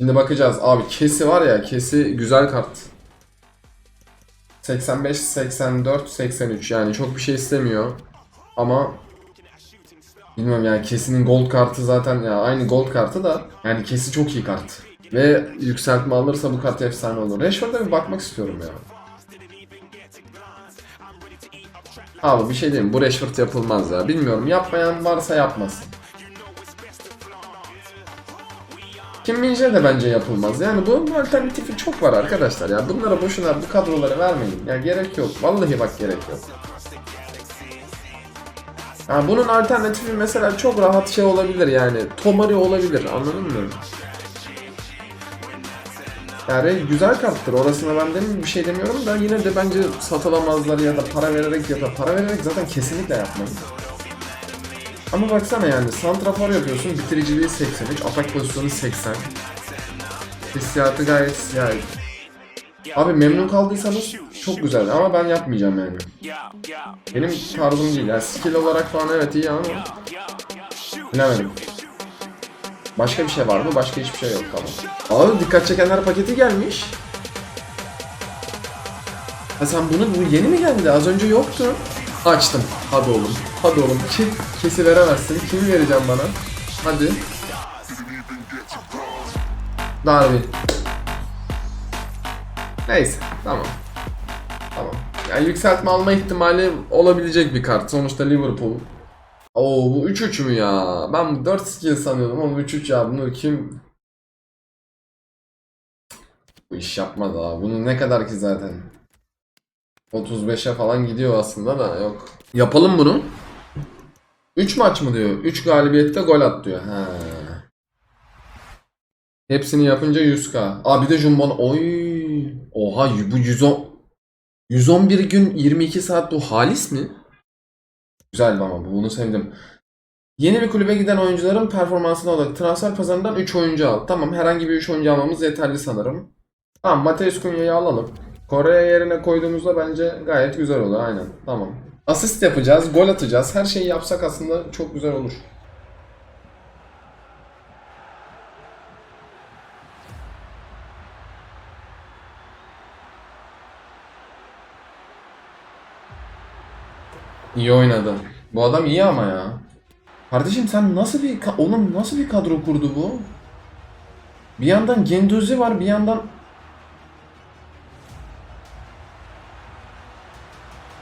Şimdi bakacağız. Abi kesi var ya kesi güzel kart. 85, 84, 83 yani çok bir şey istemiyor. Ama bilmiyorum yani kesinin gold kartı zaten ya aynı gold kartı da yani kesi çok iyi kart. Ve yükseltme alırsa bu kart efsane olur. Rashford'a bir bakmak istiyorum ya. Abi bir şey diyeyim bu Rashford yapılmaz ya. Bilmiyorum yapmayan varsa yapmasın. Kim Minje de bence yapılmaz. Yani bunun alternatifi çok var arkadaşlar ya. Bunlara boşuna bu kadroları vermeyin. Ya gerek yok. Vallahi bak gerek yok. Ya bunun alternatifi mesela çok rahat şey olabilir yani. Tomari olabilir anladın mı? Yani güzel karttır orasına ben de bir şey demiyorum da yine de bence satılamazlar ya da para vererek ya da para vererek zaten kesinlikle yapmayın. Ama baksana yani santrafor yapıyorsun bitiriciliği 83, atak pozisyonu 80. Hissiyatı gayet yani. Abi memnun kaldıysanız çok güzel ama ben yapmayacağım yani. Benim tarzım değil yani skill olarak falan evet iyi ama bilemedim. Başka bir şey var mı? Başka hiçbir şey yok tamam. Abi dikkat çekenler paketi gelmiş. Ha sen bunu bu yeni mi geldi? Az önce yoktu. Açtım. Hadi oğlum. Hadi oğlum. Ki, kesi veremezsin. Kimi vereceğim bana? Hadi. Darwin. Neyse. Tamam. Tamam. Yani yükseltme alma ihtimali olabilecek bir kart. Sonuçta Liverpool. Oo bu 3-3 mü ya? Ben bu 4 skill sanıyordum ama 3-3 ya. Bunu kim... Bu iş yapmaz abi. Bunu ne kadar ki zaten? 35'e falan gidiyor aslında da yok. Yapalım bunu. 3 maç mı diyor? 3 galibiyette gol at diyor. Ha. Hepsini yapınca 100k. Aa bir de Jumbo. Oy. Oha bu 110 111 gün 22 saat bu halis mi? Güzel ama bu bunu sevdim. Yeni bir kulübe giden oyuncuların performansına odaklı transfer pazarından 3 oyuncu al. Tamam herhangi bir 3 oyuncu almamız yeterli sanırım. Tamam Mateus Cunha'yı alalım. Kore'ye yerine koyduğumuzda bence gayet güzel olur aynen. Tamam. Asist yapacağız, gol atacağız. Her şeyi yapsak aslında çok güzel olur. İyi oynadı. Bu adam iyi ama ya. Kardeşim sen nasıl bir oğlum nasıl bir kadro kurdu bu? Bir yandan Genduzi var, bir yandan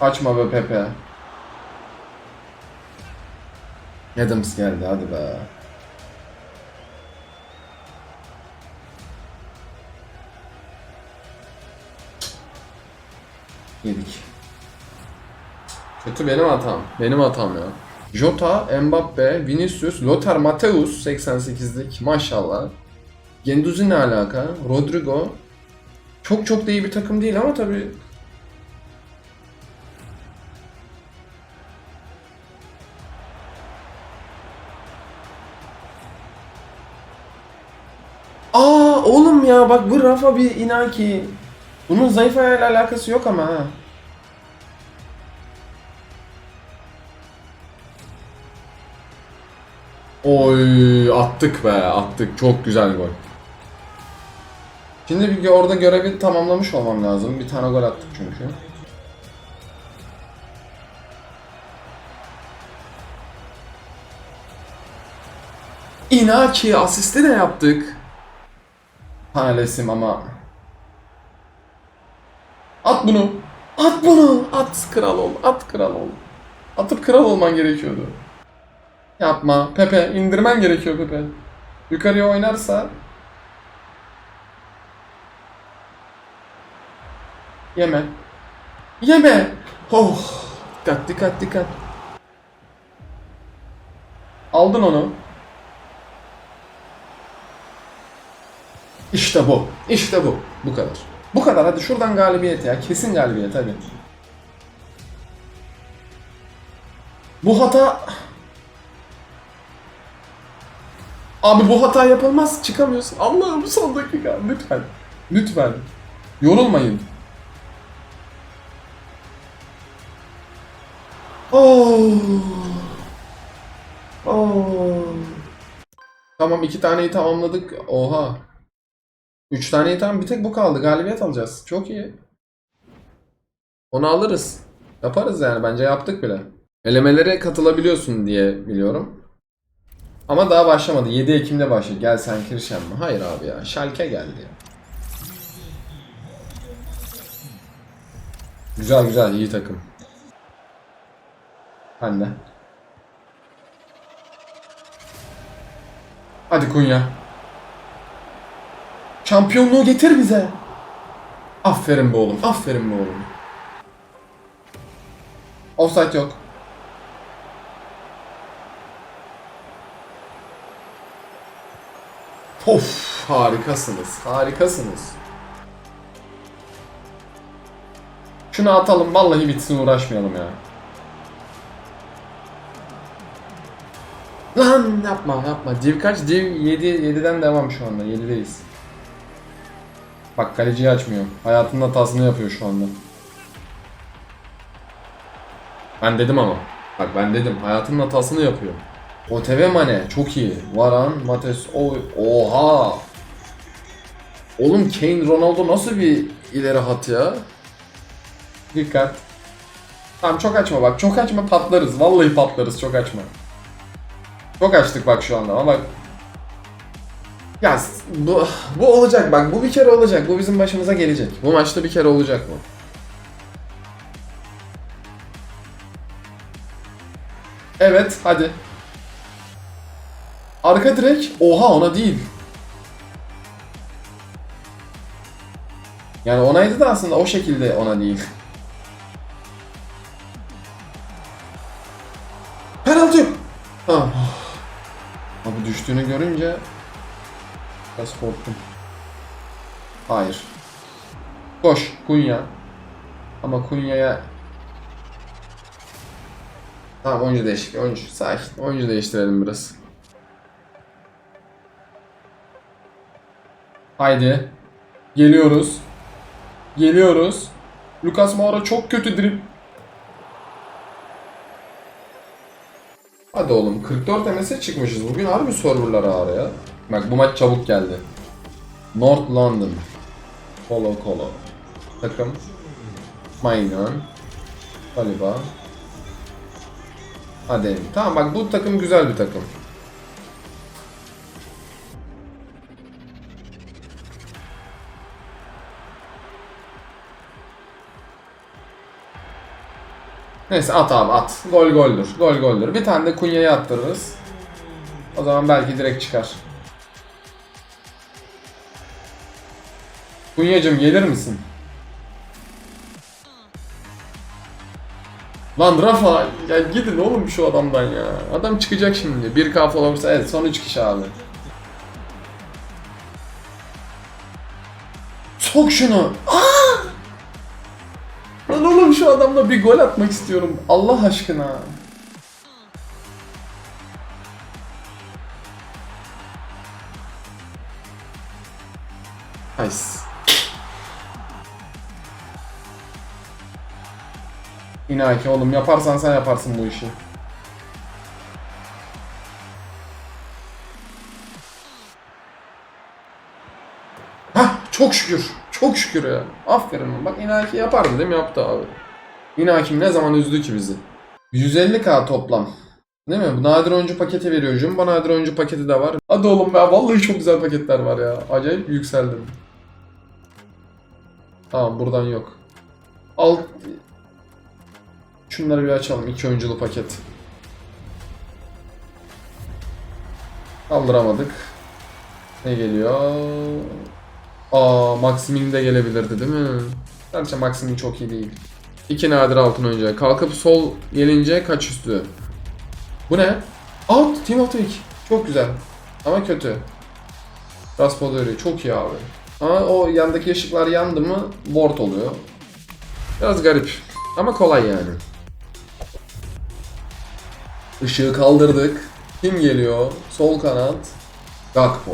Açma be Pepe. Adams geldi hadi be. Yedik. Kötü benim hatam. Benim hatam ya. Jota, Mbappe, Vinicius, Lothar Matthäus 88'lik maşallah. Genduzi ne alaka? Rodrigo. Çok çok da iyi bir takım değil ama tabii ya bak bu Rafa bir Inaki. Bunun zayıf ayağıyla alakası yok ama ha. Oy attık be attık çok güzel gol. Şimdi bir orada görevi tamamlamış olmam lazım. Bir tane gol attık çünkü. Inaki asisti de yaptık. Halesim ama. At bunu. At bunu. At kral ol. At kral ol. Atıp kral olman gerekiyordu. Yapma. Pepe indirmen gerekiyor Pepe. Yukarıya oynarsa Yeme. Yeme. Oh. Dikkat dikkat dikkat. Aldın onu. İşte bu. İşte bu. Bu kadar. Bu kadar. Hadi şuradan galibiyet ya. Kesin galibiyet hadi. Bu hata... Abi bu hata yapılmaz. Çıkamıyorsun. Allah'ım son dakika. Lütfen. Lütfen. Yorulmayın. Oh. Oh. Tamam iki taneyi tamamladık. Oha. 3 tane tam bir tek bu kaldı. Galibiyet alacağız. Çok iyi. Onu alırız. Yaparız yani. Bence yaptık bile. Elemelere katılabiliyorsun diye biliyorum. Ama daha başlamadı. 7 Ekim'de başladı. Gel sen Kirşen mi? Hayır abi ya. Schalke geldi. Güzel güzel. iyi takım. Ben de. Hadi Kunya. Şampiyonluğu getir bize. Aferin be oğlum. Aferin be oğlum. Offside yok. Of harikasınız. Harikasınız. Şunu atalım vallahi bitsin uğraşmayalım ya. Lan yapma yapma. Div kaç? Div 7 7'den devam şu anda. 7'deyiz. Bak kaleciyi açmıyor. Hayatının hatasını yapıyor şu anda. Ben dedim ama. Bak ben dedim. Hayatının hatasını yapıyor. OTV Mane çok iyi. Varan, Mates, o oha. Oğlum Kane, Ronaldo nasıl bir ileri hat ya? Dikkat. Tamam çok açma bak. Çok açma patlarız. Vallahi patlarız. Çok açma. Çok açtık bak şu anda ama bak. Ya bu, bu olacak bak. Bu bir kere olacak. Bu bizim başımıza gelecek. Bu maçta bir kere olacak bu. Evet hadi. Arka direk. Oha ona değil. Yani onaydı da aslında o şekilde ona değil. Penaltı. Tamam. Abi düştüğünü görünce biraz korktum. Hayır. Koş Kunya. Ama Kunya'ya Tamam oyuncu değişik. Oyuncu sakin. Oyuncu değiştirelim biraz. Haydi. Geliyoruz. Geliyoruz. Lucas Moura çok kötü drip. Hadi oğlum 44 MS çıkmışız. Bugün harbi serverlar ağır ya. Bak bu maç çabuk geldi. North London. Colo Colo. Takım. Maynan. Galiba. Hadi. Tamam bak bu takım güzel bir takım. Neyse at abi at. Gol goldür. Gol goldür. Bir tane de Kunya'ya attırırız. O zaman belki direkt çıkar. Kunya'cım gelir misin? Lan Rafa ya gidin oğlum şu adamdan ya. Adam çıkacak şimdi. 1K followers evet son 3 kişi abi. Sok şunu. Aa! Lan oğlum şu adamla bir gol atmak istiyorum. Allah aşkına. Nice. İnaki oğlum yaparsan sen yaparsın bu işi. Hah çok şükür. Çok şükür ya. Aferin. Bak İnaki yapardı değil mi? Yaptı abi. İnakim ne zaman üzdü ki bizi? 150k toplam. Değil mi? Nadir oyuncu paketi veriyor. Jumbo nadir oyuncu paketi de var. Hadi oğlum ya. Vallahi çok güzel paketler var ya. Acayip yükseldim. Tamam buradan yok. Al. Şunları bir açalım. İki oyunculu paket. Kaldıramadık. Ne geliyor? Aa Maximin de gelebilirdi değil mi? Bence Maximin çok iyi değil. İki nadir altın oyuncu. Kalkıp sol gelince kaç üstü? Bu ne? Out Timothy. Çok güzel. Ama kötü. Raspadori çok iyi abi. Ama o yandaki ışıklar yandı mı board oluyor. Biraz garip. Ama kolay yani. Işığı kaldırdık. Kim geliyor? Sol kanat. Gakpo.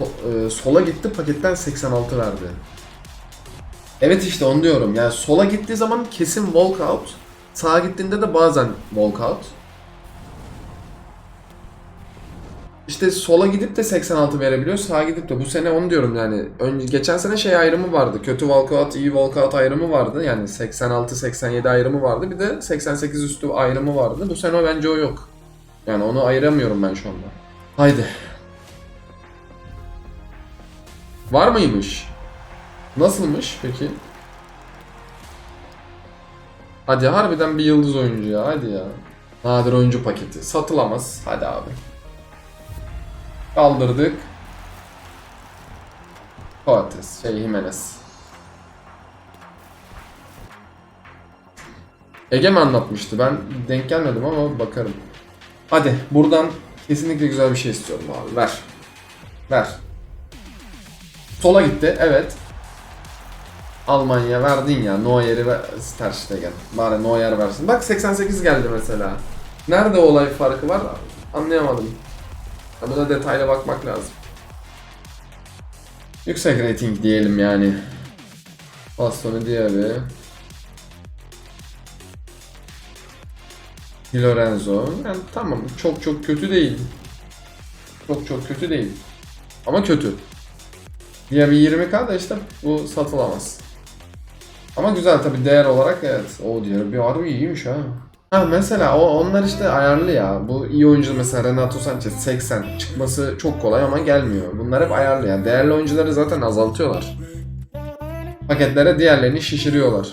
E, sola gitti paketten 86 verdi. Evet işte onu diyorum. Yani sola gittiği zaman kesin walkout. Sağa gittiğinde de bazen walkout. İşte sola gidip de 86 verebiliyor, sağa gidip de bu sene onu diyorum yani. Önce geçen sene şey ayrımı vardı. Kötü walkout, iyi walkout ayrımı vardı. Yani 86 87 ayrımı vardı. Bir de 88 üstü ayrımı vardı. Bu sene bence o yok. Yani onu ayıramıyorum ben şu anda. Haydi. Var mıymış? Nasılmış peki? Hadi harbiden bir yıldız oyuncu ya hadi ya. Nadir oyuncu paketi. Satılamaz. Hadi abi. Kaldırdık. Coates, şey Jimenez. Ege mi anlatmıştı? Ben denk gelmedim ama bakarım. Hadi buradan kesinlikle güzel bir şey istiyorum abi. Ver. Ver. Sola gitti. Evet. Almanya verdin ya. Neuer'i ver. Ter Stegen. Bari Neuer versin. Bak 88 geldi mesela. Nerede olay farkı var? Anlayamadım. Buna detaylı bakmak lazım. Yüksek rating diyelim yani. Bastoni Diaby. Di Lorenzo. Yani tamam çok çok kötü değil. Çok çok kötü değil. Ama kötü. Diaby 20k da işte bu satılamaz. Ama güzel tabi değer olarak evet. O Diaby harbi iyiymiş ha. Ha mesela o onlar işte ayarlı ya. Bu iyi oyuncu mesela Renato Sanchez 80 çıkması çok kolay ama gelmiyor. Bunlar hep ayarlı ya. Değerli oyuncuları zaten azaltıyorlar. Paketlere diğerlerini şişiriyorlar.